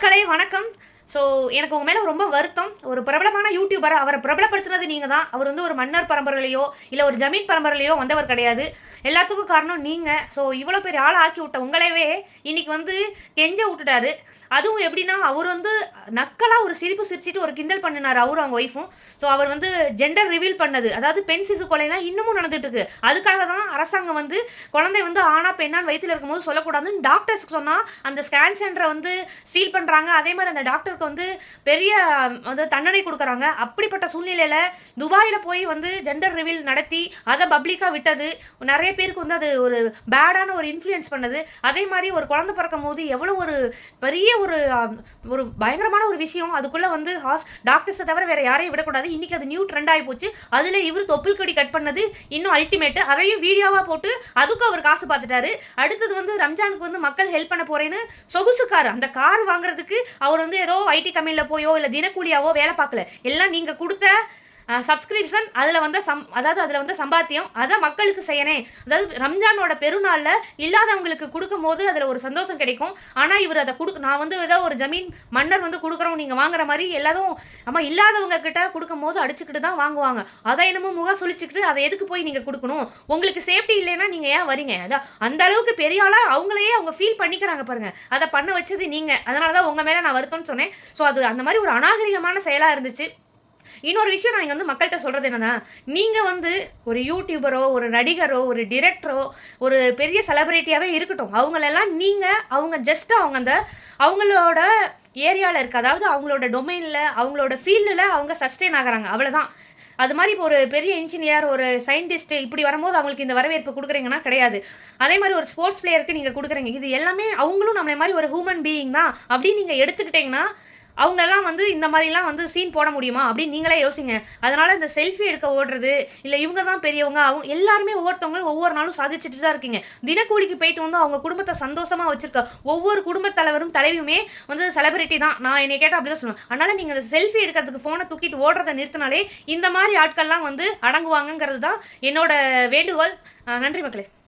மக்களே வணக்கம். ஸோ எனக்கு உங்க மேலே ரொம்ப வருத்தம். ஒரு பிரபலமான யூடியூபர் அவரை பிரபலப்படுத்துனது நீங்கள் தான். அவர் வந்து ஒரு மன்னர் பரம்பரையிலையோ இல்லை ஒரு ஜமீன் பரம்பரையிலையோ வந்தவர் கிடையாது. எல்லாத்துக்கும் காரணம் நீங்கள் ஸோ இவ்வளோ பெரிய ஆளை ஆக்கி விட்ட உங்களவே இன்னைக்கு வந்து கெஞ்ச விட்டுட்டாரு. அதுவும் எப்படின்னா அவர் வந்து நக்கலாக ஒரு சிரிப்பு சிரிச்சிட்டு ஒரு கிண்டல் பண்ணினார். அவரும் அவங்க ஒய்ஃபும் ஸோ அவர் வந்து ஜெண்டர் ரிவீல் பண்ணது. அதாவது பெண் சிசு கொலைலாம் இன்னமும் நடந்துட்டு இருக்கு அதுக்காக தான் அரசாங்கம் வந்து குழந்தை வந்து ஆனா பெண்ணான்னு வயிற்றில் இருக்கும்போது சொல்லக்கூடாதுன்னு டாக்டர்ஸ்க்கு சொன்னால் அந்த ஸ்கேன் சென்டரை வந்து சீல் பண்ணுறாங்க அதே மாதிரி அந்த டாக்டர் டாக்டருக்கு வந்து பெரிய வந்து தண்டனை கொடுக்குறாங்க. அப்படிப்பட்ட சூழ்நிலையில் துபாயில் போய் வந்து ஜெண்டர் ரிவீல் நடத்தி அதை பப்ளிக்காக விட்டது. நிறைய பேருக்கு வந்து அது ஒரு பேடான ஒரு இன்ஃப்ளூயன்ஸ் பண்ணுது. அதே மாதிரி ஒரு குழந்தை பிறக்கும் போது எவ்வளோ ஒரு பெரிய ஒரு ஒரு பயங்கரமான ஒரு விஷயம். அதுக்குள்ளே வந்து ஹாஸ் டாக்டர்ஸை தவிர வேறு யாரையும் விடக்கூடாது. இன்றைக்கி அது நியூ ட்ரெண்ட் ஆகி போச்சு. அதில் இவர் தொப்புள் கடி கட் பண்ணது இன்னும் அல்டிமேட் அதையும் வீடியோவாக போட்டு அதுக்கும் அவர் காசு பார்த்துட்டாரு அடுத்தது வந்து ரம்ஜானுக்கு வந்து மக்கள் ஹெல்ப் பண்ண போகிறேன்னு சொகுசு கார் அந்த கார் வாங்குறதுக்கு அவர் வந்து ஏதோ ஐடி கம்பெனியில் போயோ இல்லை தினக்கூலியாவோ வேலை பார்க்கல. எல்லாம் நீங்கள் கொடுத்த சப்ஸ்கிரிப்ஷன் அதில் வந்த சம் அதாவது அதில் வந்து சம்பாத்தியம் அதை மக்களுக்கு செய்யணும் அதாவது ரம்ஜானோட பெருநாளில் இல்லாதவங்களுக்கு கொடுக்கும் போது அதில் ஒரு சந்தோஷம் கிடைக்கும். ஆனால் இவர் அதை கொடுக்க நான் வந்து ஏதோ ஒரு ஜமீன் மன்னர் வந்து கொடுக்குறோம் நீங்கள் வாங்குற மாதிரி எல்லாரும் அம்மா இல்லாதவங்க கிட்ட கொடுக்கும் போது அடிச்சுக்கிட்டு தான் வாங்குவாங்க. அதை என்னமோ முகம் சொல்லிச்சுக்கிட்டு அதை எதுக்கு போய் நீங்கள் கொடுக்கணும்? உங்களுக்கு சேஃப்டி இல்லைன்னா நீங்கள் ஏன் வரீங்க? அதான் அந்த அளவுக்கு பெரிய ஆளாக அவங்களையே அவங்க ஃபீல் பண்ணிக்கிறாங்க பாருங்கள் அதை பண்ண வச்சது நீங்கள் அதனால தான் உங்கள் மேலே நான் வருத்தம்னு சொன்னேன். ஸோ அது அந்த மாதிரி ஒரு அநாகரிகமான செயலாக இருந்துச்சு. இன்னொரு விஷயம் நான் இங்கே வந்து மக்கள்கிட்ட சொல்கிறது என்னன்னா நீங்கள் வந்து ஒரு யூடியூபரோ ஒரு நடிகரோ ஒரு டிரெக்டரோ ஒரு பெரிய செலிபிரிட்டியாகவே இருக்கட்டும். அவங்களெல்லாம் நீங்கள் அவங்க ஜஸ்ட் அவங்க அந்த அவங்களோட ஏரியாவில் இருக்க அதாவது அவங்களோட டொமைனில் அவங்களோட ஃபீல்டில் அவங்க சஸ்டெயின் ஆகிறாங்க. அவ்வளோதான் அது மாதிரி இப்போ ஒரு பெரிய இன்ஜினியர் ஒரு சயின்டிஸ்ட் இப்படி வரும்போது அவங்களுக்கு இந்த வரவேற்பு கொடுக்குறீங்கன்னா கிடையாது. அதே மாதிரி ஒரு ஸ்போர்ட்ஸ் பிளேயருக்கு நீங்கள் கொடுக்குறீங்க. இது எல்லாமே அவங்களும் நம்மளை மாதிரி ஒரு ஹியூமன் பீயிங் தான். அப்படின்னு நீங்கள் எடுத்துக்கிட்டிங்கன்னா அவங்களெல்லாம் வந்து இந்த மாதிரிலாம் வந்து சீன் போட முடியுமா அப்படின்னு நீங்களே யோசிங்க. அதனால இந்த செல்ஃபி எடுக்க ஓடுறது இல்லை இவங்க தான் பெரியவங்க அவங்க எல்லாருமே ஒவ்வொருத்தவங்களும் ஒவ்வொரு நாளும் சாதிச்சுட்டு தான் இருக்கீங்க. தினக்கூலிக்கு போயிட்டு வந்து அவங்க குடும்பத்தை சந்தோஷமா வச்சிருக்க ஒவ்வொரு குடும்பத் தலைவரும் தலைவியுமே வந்து செலிபிரிட்டி தான். நான் என்னை கேட்டால் அப்படி தான் சொல்லுவேன். அதனால நீங்கள் இந்த செல்ஃபி எடுக்கிறதுக்கு ஃபோனை தூக்கிட்டு ஓடுறதை நிறுத்தினாலே இந்த மாதிரி ஆட்கள்லாம் வந்து அடங்குவாங்கங்கிறது தான் என்னோட வேண்டுகோள். நன்றி மக்களே.